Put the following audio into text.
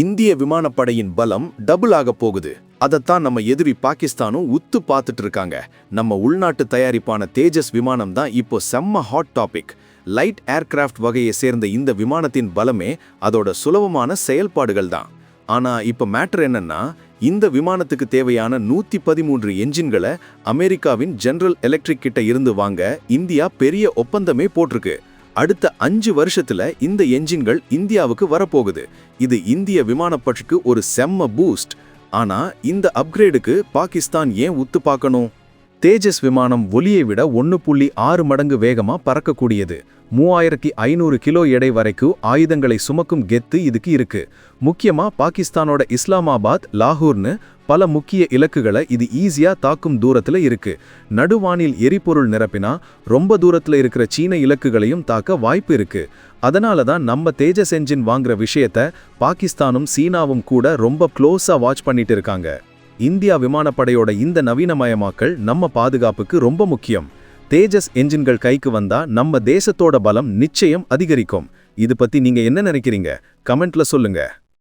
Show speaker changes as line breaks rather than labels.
இந்திய விமானப்படையின் பலம் டபுள் ஆக போகுது. அதைத்தான் நம்ம எதிரி பாகிஸ்தானும் உத்து பார்த்துட்டு இருக்காங்க நம்ம உள்நாட்டு தயாரிப்பான தேஜஸ் விமானம் தான் இப்போ செம்ம ஹாட் டாபிக் லைட் ஏர்கிராஃப்ட் வகையை சேர்ந்த இந்த விமானத்தின் பலமே அதோட சுலபமான செயல்பாடுகள் தான். ஆனா இப்ப மேட்டர் என்னன்னா இந்த விமானத்துக்கு தேவையான நூத்தி பதிமூன்று என்ஜின்களை அமெரிக்காவின் ஜெனரல் எலக்ட்ரிக் கிட்ட இருந்து வாங்க இந்தியா பெரிய ஒப்பந்தமே போட்டிருக்கு. அடுத்த அஞ்சு வருஷத்துல இந்த என்ஜின்கள் இந்தியாவுக்கு வரப்போகுது. இது இந்திய விமானப்பற்றுக்கு ஒரு செம்ம பூஸ்ட். ஆனா இந்த அப்கிரேடுக்கு பாகிஸ்தான் ஏன் உத்து பார்க்கணும்? தேஜஸ் விமானம் ஒலியை விட ஒன்று புள்ளி ஆறு மடங்கு வேகமாக பறக்கக்கூடியது. மூவாயிரத்தி ஐநூறு கிலோ எடை வரைக்கும் ஆயுதங்களை சுமக்கும் கெத்து இதுக்கு இருக்கு. முக்கியமாக பாகிஸ்தானோட இஸ்லாமாபாத் லாகூர்னு பல முக்கிய இலக்குகளை இது ஈஸியா தாக்கும் தூரத்துல இருக்கு. நடுவானில் எரிபொருள் நிரப்பினா ரொம்ப தூரத்துல இருக்கிற சீன இலக்குகளையும் தாக்க வாய்ப்பு இருக்கு. அதனால தான் நம்ம தேஜஸ் என்ஜின் வாங்குற விஷயத்த பாகிஸ்தானும் சீனாவும் கூட ரொம்ப க்ளோஸாக வாட்ச் பண்ணிட்டு இருக்காங்க. இந்தியா விமானப்படையோட இந்த நவீனமயமாக்கல் நம்ம பாதுகாப்புக்கு ரொம்ப முக்கியம். தேஜஸ் என்ஜின்கள் கைக்கு வந்தா நம்ம தேசத்தோட பலம் நிச்சயம் அதிகரிக்கும். இது பத்தி நீங்க என்ன நினைக்கிறீங்க? கமெண்ட்ல சொல்லுங்க.